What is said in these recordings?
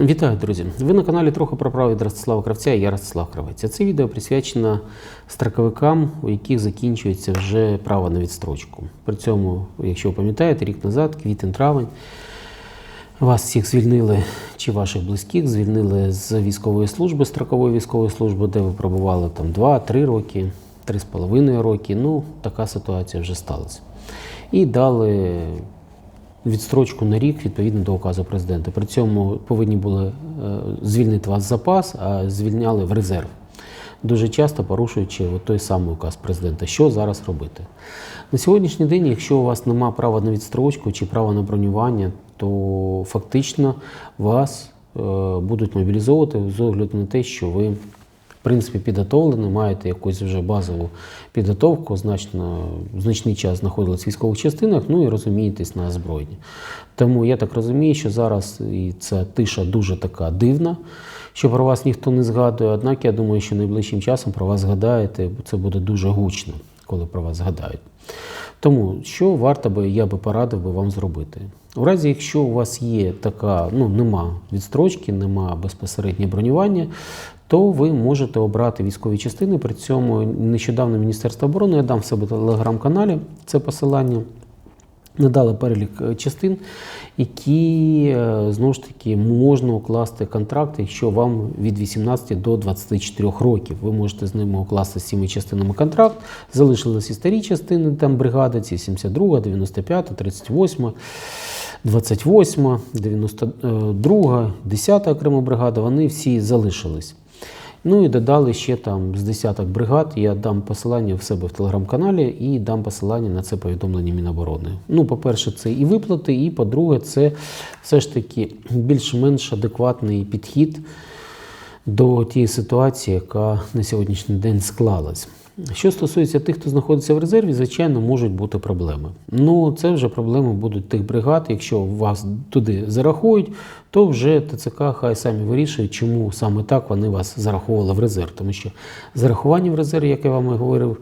Вітаю, друзі! Ви на каналі трохи про право від Ростислава Кравця і я Ростислав Кравець. Це відео присвячено строковикам, у яких закінчується вже право на відстрочку. При цьому, якщо ви пам'ятаєте, рік назад, квітень-травень, вас всіх звільнили чи ваших близьких звільнили з військової служби, строкової військової служби, де ви пробували там 2-3 роки, 3,5 роки. Ну, така ситуація вже сталася. І дали відстрочку на рік відповідно до указу президента. При цьому повинні були е, звільнити вас запас, а звільняли в резерв. Дуже часто порушуючи от той самий указ президента. Що зараз робити? На сьогоднішній день, якщо у вас немає права на відстрочку чи права на бронювання, то фактично вас е, будуть мобілізовувати з огляду на те, що ви принципі, підготовлені, маєте якусь вже базову підготовку, значно, значний час знаходились в військових частинах, ну і розумієтесь на озброєнні. Тому я так розумію, що зараз і ця тиша дуже така дивна, що про вас ніхто не згадує. Однак я думаю, що найближчим часом про вас згадаєте, бо це буде дуже гучно, коли про вас згадають. Тому що варто би, я би порадив би вам зробити. У разі, якщо у вас є така, ну нема відстрочки, нема безпосередньо бронювання, то ви можете обрати військові частини. При цьому нещодавно Міністерство оборони я дам в себе телеграм-каналі це посилання. Надали перелік е, частин, які е, знову ж таки можна укласти контракт, якщо вам від 18 до 24 років. Ви можете з ними укласти з цими частинами контракт. Залишилися старі частини, там бригади, ці 72, 95, 38, 28, 92, 10 окрема бригада, вони всі залишились. Ну і додали ще там з десяток бригад. Я дам посилання в себе в телеграм-каналі і дам посилання на це повідомлення Міноборони. Ну, по-перше, це і виплати, і по-друге, це все ж таки більш-менш адекватний підхід до тієї ситуації, яка на сьогоднішній день склалась. Що стосується тих, хто знаходиться в резерві, звичайно, можуть бути проблеми. Ну, це вже проблеми будуть тих бригад. Якщо вас туди зарахують, то вже ТЦК хай самі вирішують, чому саме так вони вас зараховували в резерв. Тому що зарахування в резерв, як я вам і говорив,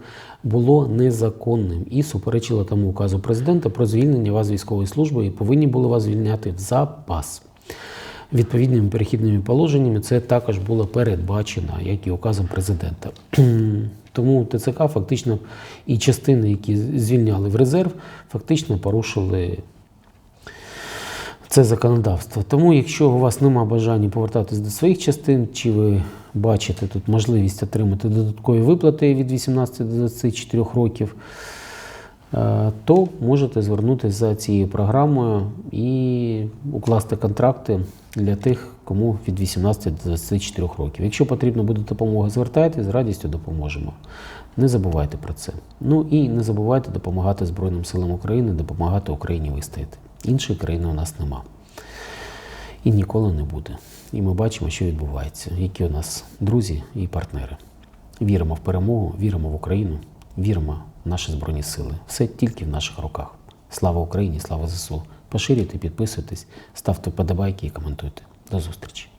було незаконним і суперечило тому указу президента про звільнення вас з військової служби і повинні були вас звільняти в запас. Відповідними перехідними положеннями це також було передбачено, як і указом президента. Тому ТЦК фактично і частини, які звільняли в резерв, фактично порушили це законодавство. Тому, якщо у вас немає бажання повертатись до своїх частин, чи ви бачите тут можливість отримати додаткові виплати від 18 до 24 років, то можете звернутися за цією програмою і укласти контракти для тих, кому від 18 до 24 років. Якщо потрібна буде допомога, звертайтеся, з радістю допоможемо. Не забувайте про це. Ну і не забувайте допомагати Збройним силам України, допомагати Україні вистояти. Іншої країни у нас нема. І ніколи не буде. І ми бачимо, що відбувається, які у нас друзі і партнери. Віримо в перемогу, віримо в Україну, віримо наші Збройні Сили. Все тільки в наших руках. Слава Україні, слава ЗСУ. Поширюйте, підписуйтесь, ставте вподобайки і коментуйте. До зустрічі!